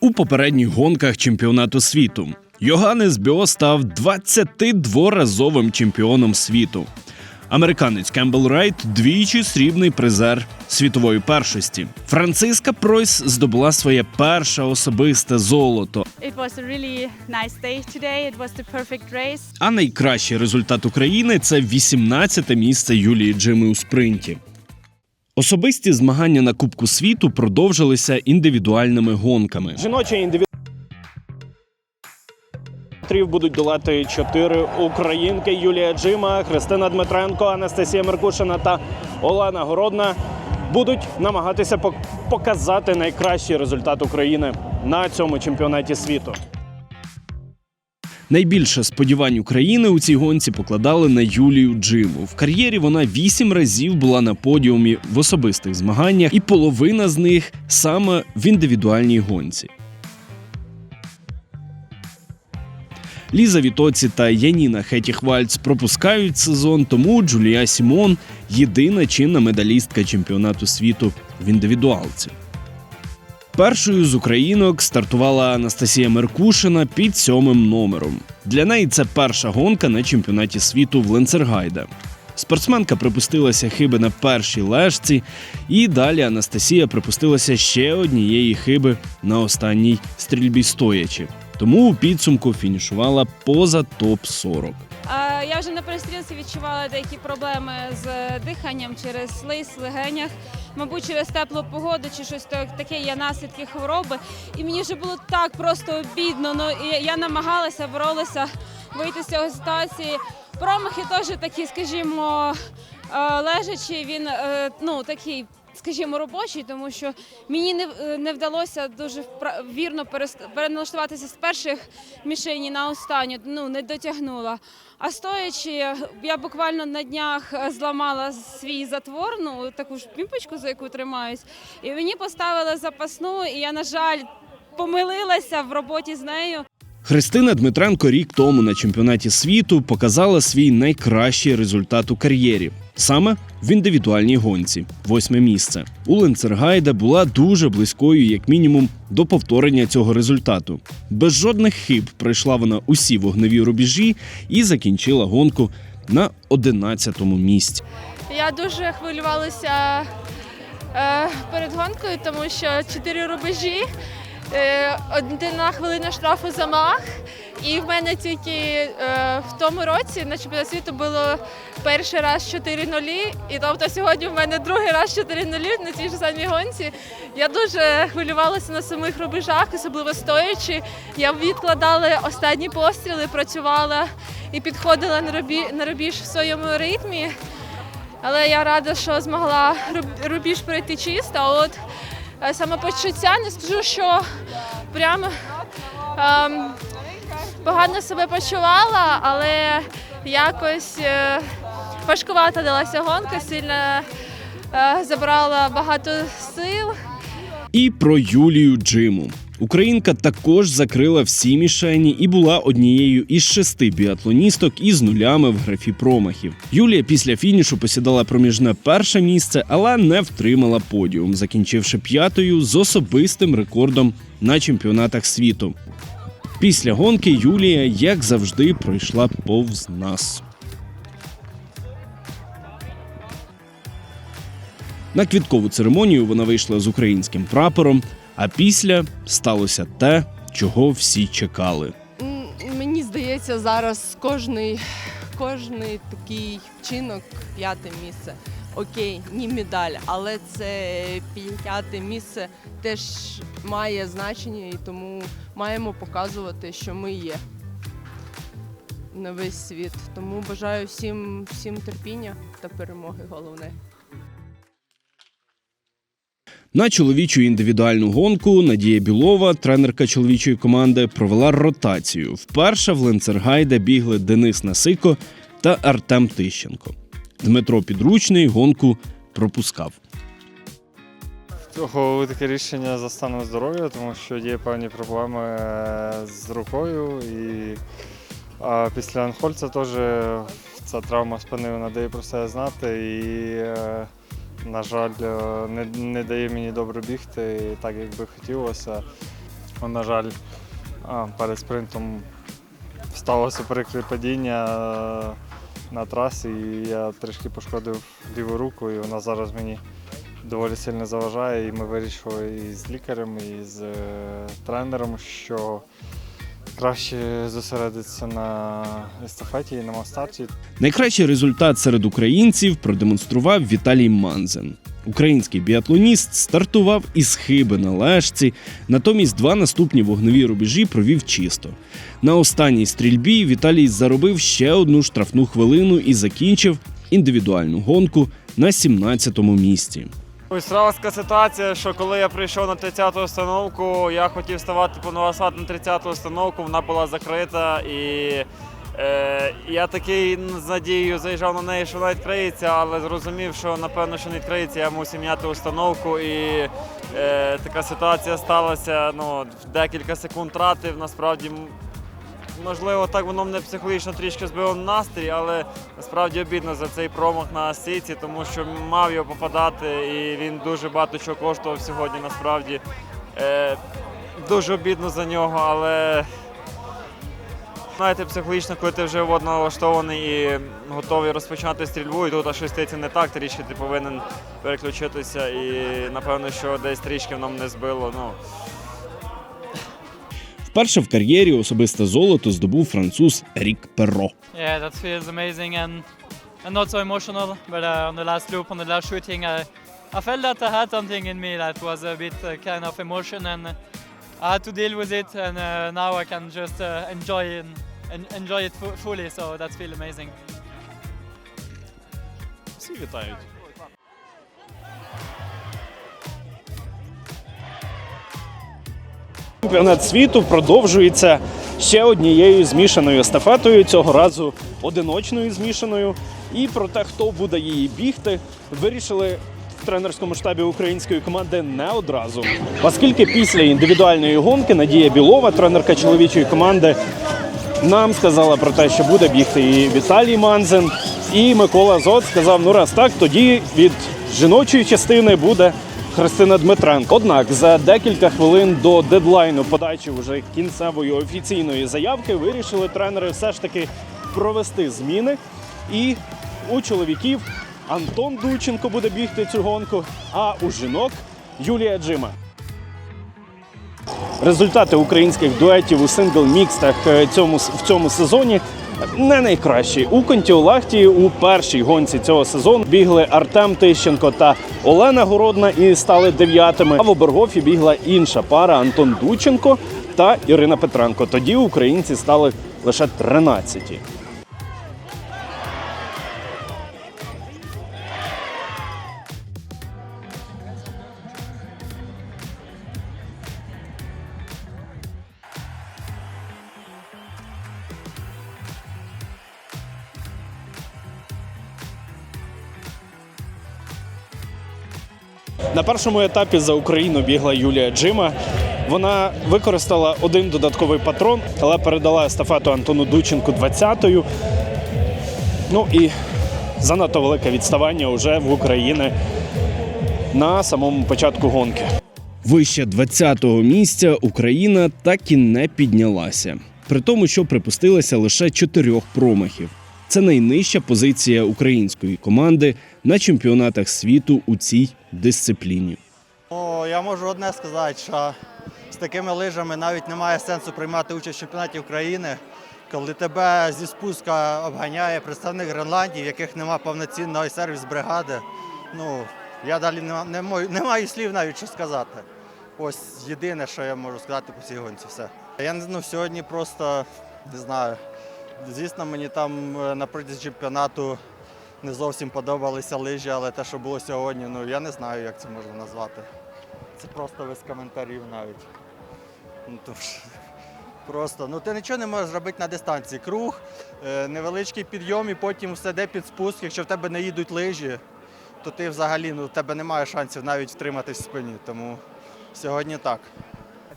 У попередніх гонках чемпіонату світу Йоганнес Бьо став 22-разовим чемпіоном світу. Американець Кембл Райт двічі срібний призер світової першості. Франциска Пройс здобула своє перше особисте золото. Really nice. А найкращий результат України це 18-те місце Юлії Джими у спринті. Особисті змагання на Кубку світу продовжилися індивідуальними гонками. Жіночі індивідуальні будуть долати чотири українки: Юлія Джима, Христина Дмитренко, Анастасія Меркушина та Олена Городна. Будуть намагатися пок- показати найкращий результат України на цьому чемпіонаті світу. Найбільше сподівань України у цій гонці покладали на Юлію Джиму. В кар'єрі вона вісім разів була на подіумі в особистих змаганнях, і половина з них саме в індивідуальній гонці. Ліза Вітоці та Яніна Хетіхвальц пропускають сезон, тому Джулія Сімон єдина чинна медалістка чемпіонату світу в індивідуалці. Першою з українок стартувала Анастасія Меркушина під сьомим номером. Для неї це перша гонка на чемпіонаті світу в Ленцергайда. Спортсменка припустилася хиби на першій лежці, і далі Анастасія припустилася ще однієї хиби на останній стрільбі стоячи. Тому у підсумку фінішувала поза топ 40 Е, Я вже на перестрілці відчувала деякі проблеми з диханням через слиз легенях. Мабуть, через теплу погоду чи щось таке є наслідки хвороби. І мені вже було так просто обідно. Ну і я намагалася, боролася вийти з цієї ситуації. Промахи теж такі, скажімо, е, лежачі. Він е, ну такий. Скажімо, робочий, тому що мені не, е, не вдалося дуже вірно переналаштуватися з перших мішені на останню, ну не дотягнула. А стоячи, я буквально на днях е, зламала свій затвор, ну таку ж пімпочку, за яку тримаюсь, і мені поставили запасну, і я, на жаль, помилилася в роботі з нею. Христина Дмитренко рік тому на чемпіонаті світу показала свій найкращий результат у кар'єрі саме в індивідуальній гонці восьме місце. У Ленцергайда була дуже близькою, як мінімум, до повторення цього результату. Без жодних хиб пройшла вона усі вогневі рубежі і закінчила гонку на 11-му місці. Я дуже хвилювалася е, перед гонкою, тому що чотири рубежі, одна хвилина штрафу замах. І в мене тільки е, в тому році на чемпіонаті світу було перший раз 4 нулі. І тобто сьогодні в мене другий раз 4 нулі на цій ж самій гонці. Я дуже хвилювалася на самих рубежах, особливо стоячи. Я відкладала останні постріли, працювала і підходила на рубі- на рубіж в своєму ритмі. Але я рада, що змогла рубіж пройти чисто. От е, самопочуття не скажу, що прям ем, погано себе почувала, але якось е, важкувато далася гонка, сильно е, забрала багато сил. І про Юлію Джиму. Українка також закрила всі мішені і була однією із шести біатлоністок із нулями в графі промахів. Юлія після фінішу посідала проміжне перше місце, але не втримала подіум, закінчивши п'ятою з особистим рекордом на чемпіонатах світу. Після гонки Юлія, як завжди, пройшла повз нас. На квіткову церемонію вона вийшла з українським прапором, а після сталося те, чого всі чекали. Мені здається, зараз кожний, кожний такий вчинок п'яте місце. Окей, ні медаль, але це п'яте місце теж має значення і тому маємо показувати, що ми є на весь світ. Тому бажаю всім, всім терпіння та перемоги головне. На чоловічу індивідуальну гонку Надія Білова, тренерка чоловічої команди, провела ротацію. Вперше в Ленцергайда бігли Денис Насико та Артем Тищенко. Дмитро Підручний гонку пропускав. Цього таке рішення за станом здоров'я, тому що є певні проблеми е, з рукою. І а після Анхольца теж ця травма спини вона дає про себе знати. І, е, на жаль, е, не, не дає мені добре бігти так, як би хотілося. На жаль, перед спринтом сталося прикре падіння е, на трасі, і я трішки пошкодив ліву руку, і вона зараз мені доволі сильно заважає. І ми вирішили і з лікарем, і з е, тренером, що краще зосередитися на естафеті і на мастарті. Найкращий результат серед українців продемонстрував Віталій Манзен. Український біатлоніст стартував із хиби на лежці, натомість два наступні вогневі рубежі провів чисто. На останній стрільбі Віталій заробив ще одну штрафну хвилину і закінчив індивідуальну гонку на 17-му місці. Ось сталася ситуація, що коли я прийшов на 30-ту установку, я хотів ставати по новосад на 30-ту установку, вона була закрита і е, я такий з надією заїжджав на неї, що вона відкриється, але зрозумів, що напевно, що не відкриється, я мусив міняти установку і е, така ситуація сталася. Ну, декілька секунд тратив, насправді. Можливо, так воно мене психологічно трішки збило настрій, але насправді обідно за цей промах на стійці, тому що мав його попадати, і він дуже багато чого коштував сьогодні. Насправді е, дуже обідно за нього, але знаєте, психологічно, коли ти вже водно налаштований і готовий розпочати стрільбу, і тут аж щось не так, трішки ти повинен переключитися, і напевно, що десь трішки воно мене збило. Ну, Вперше в кар'єрі особисте золото здобув француз Рік Перро. Yeah, that feels amazing and, and not so emotional. But uh, on the last loop, on the last shooting, I, I felt that I had something in me that was a bit uh, kind of emotion, and uh, I had to deal with it. And uh, now I can just uh, enjoy and, and enjoy it fu- fully. So that feels amazing. Всі вітають. Чемпіонат світу продовжується ще однією змішаною естафетою, цього разу одиночною змішаною. І про те, хто буде її бігти, вирішили в тренерському штабі української команди не одразу. Оскільки після індивідуальної гонки Надія Білова, тренерка чоловічої команди, нам сказала про те, що буде бігти і Віталій Манзен, і Микола Зот сказав: ну раз так, тоді від жіночої частини буде Христина Дмитренко. Однак за декілька хвилин до дедлайну подачі вже кінцевої офіційної заявки вирішили тренери все ж таки провести зміни. І у чоловіків Антон Дученко буде бігти цю гонку, а у жінок Юлія Джима. Результати українських дуетів у сингл-мікстах е, цьому, в цьому сезоні не найкращі. У Контіолахті у першій гонці цього сезону бігли Артем Тищенко та Олена Городна і стали дев'ятими. А в Обергофі бігла інша пара Антон Дученко та Ірина Петренко. Тоді українці стали лише тринадцяті. На першому етапі за Україну бігла Юлія Джима. Вона використала один додатковий патрон, але передала естафету Антону Дученку 20-ю. Ну і занадто велике відставання вже в Україні на самому початку гонки. Вище 20-го місця Україна так і не піднялася, при тому, що припустилася лише чотирьох промахів. Це найнижча позиція української команди на чемпіонатах світу у цій дисципліні. Ну, я можу одне сказати, що з такими лижами навіть немає сенсу приймати участь в чемпіонаті України, коли тебе зі спуска обганяє представник Гренландії, в яких немає повноцінної сервіс-бригади. Ну, я далі не, не, маю, не маю слів навіть що сказати. Ось єдине, що я можу сказати по цій гонці, все. Я ну, сьогодні просто не знаю. Звісно, мені там е, на протязі чемпіонату не зовсім подобалися лижі, але те, що було сьогодні, ну я не знаю, як це можна назвати. Це просто без коментарів навіть. Ну, то просто, ну ти нічого не можеш зробити на дистанції. Круг, е, невеличкий підйом і потім все йде під спуск. Якщо в тебе не їдуть лижі, то ти взагалі ну, в тебе немає шансів навіть втриматись в спині. Тому сьогодні так.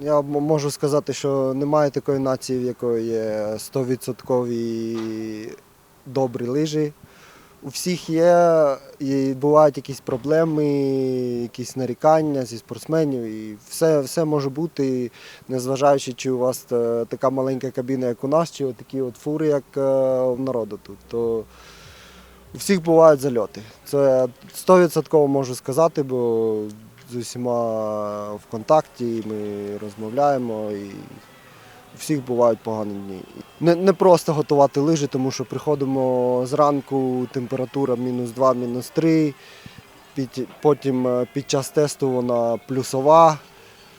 Я можу сказати, що немає такої нації, в якої є 100% добрі лижі. у всіх є, і бувають якісь проблеми, якісь нарікання зі спортсменів, і все, все може бути, незважаючи, чи у вас е, така маленька кабіна, як у нас, чи такі от фури, як е, у народу тут. То у всіх бувають зальоти. Це 100% можу сказати, бо з усіма в контакті ми розмовляємо і у всіх бувають погані дні. Не, не просто готувати лижі, тому що приходимо зранку, температура мінус 2, мінус 3, під, потім е, під час тесту вона плюсова,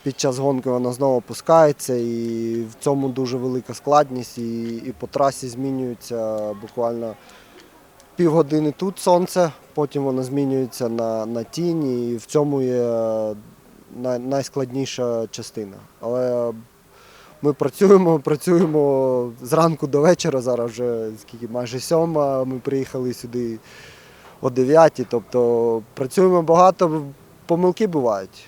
під час гонки вона знову опускається, і в цьому дуже велика складність, і, і по трасі змінюється буквально півгодини тут сонце, потім воно змінюється на, на тінь, і в цьому є най, найскладніша частина. Але ми працюємо, працюємо зранку до вечора, зараз вже скільки майже сьома, ми приїхали сюди о 9, тобто працюємо багато, помилки бувають.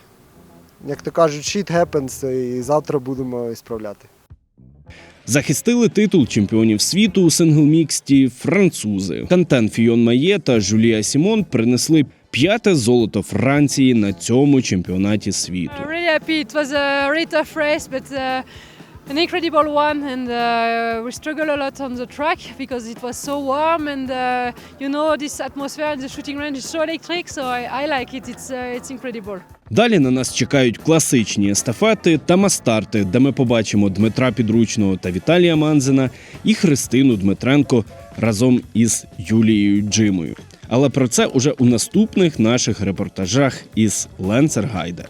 Як то кажуть, shit happens, і завтра будемо справляти. Захистили титул чемпіонів світу у синглміксті французи. Кантен Фіон Має та Жулія Сімон принесли п'яте золото Франції на цьому чемпіонаті світу. Uh, an incredible one. And uh, we struggled a lot on the track because it was so warm, and uh, you know this atmosphere in the shooting range is so electric. So I, I like it. It's uh, it's incredible. Далі на нас чекають класичні естафети та мастарти, де ми побачимо Дмитра Підручного та Віталія Манзина і Христину Дмитренко разом із Юлією Джимою. Але про це уже у наступних наших репортажах із Ленцергайда.